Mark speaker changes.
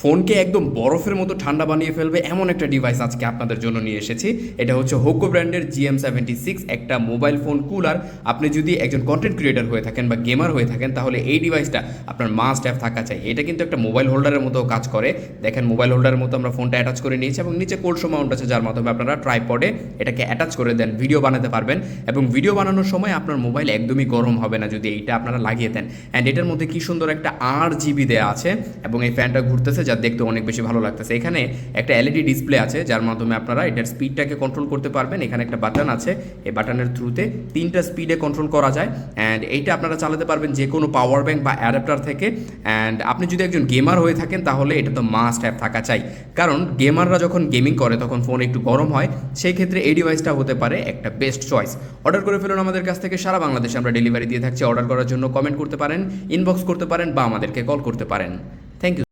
Speaker 1: ফোনকে একদম বরফের মতো ঠান্ডা বানিয়ে ফেলবে এমন একটা ডিভাইস আজকে আপনাদের জন্য নিয়ে এসেছি। এটা হচ্ছে হোকো ব্র্যান্ডের জিএম সেভেন্টি সিক্স একটা মোবাইল ফোন কুলার আপনি যদি একজন কন্টেন্ট ক্রিয়েটার হয়ে থাকেন বা গেমার হয়ে থাকেন, তাহলে এই ডিভাইসটা আপনার মাস্ট অ্যাপ থাকা চাই। এটা কিন্তু একটা মোবাইল হোল্ডারের মতো কাজ করে। দেখেন মোবাইল হোল্ডারের মতো আমরা ফোনটা অ্যাটাচ করে নিয়েছি এবং নিচে কোল্ড মাউন্ট আছে, যার মাধ্যমে আপনারা ট্রাইপডে এটাকে অ্যাটাচ করে দেন ভিডিও বানাতে পারবেন। এবং ভিডিও বানানোর সময় আপনার মোবাইল একদমই গরম হবে না যদি এইটা আপনারা লাগিয়ে দেন। অ্যান্ড এটার মধ্যে কি সুন্দর একটা আর জিবি দেওয়া আছে এবং এই ফ্যানটা ঘুরতেছে যা দেখতে অনেক বেশি ভালো লাগতেছে। এখানে একটা এলইডি ডিসপ্লে আছে, যার মাধ্যমে আপনারা এটার স্পিডটাকে কন্ট্রোল করতে পারবেন। এখানে একটা বাটন আছে, এই বাটনের থ্রুতে তিনটা স্পিডে কন্ট্রোল করা যায়। অ্যান্ড এইটা আপনারা চালাতে পারবেন যে কোনো পাওয়ার ব্যাংক বা অ্যাডাপ্টার থেকে। অ্যান্ড আপনি যদি একজন গেমার হয়ে থাকেন, তাহলে এটা তো মাস্ট অ্যাপ থাকা চাই। কারণ গেমাররা যখন গেমিং করে, তখন ফোন একটু গরম হয়। সেই ক্ষেত্রে এই ডিভাইসটা হতে পারে একটা বেস্ট চয়েস অর্ডার করে ফেলুন আমাদের কাছ থেকে। সারা বাংলাদেশে আমরা ডেলিভারি দিয়ে থাকছি। অর্ডার করার জন্য কমেন্ট করতে পারেন ইনবক্স করতে পারেন বা আমাদেরকে কল করতে পারেন। Thank you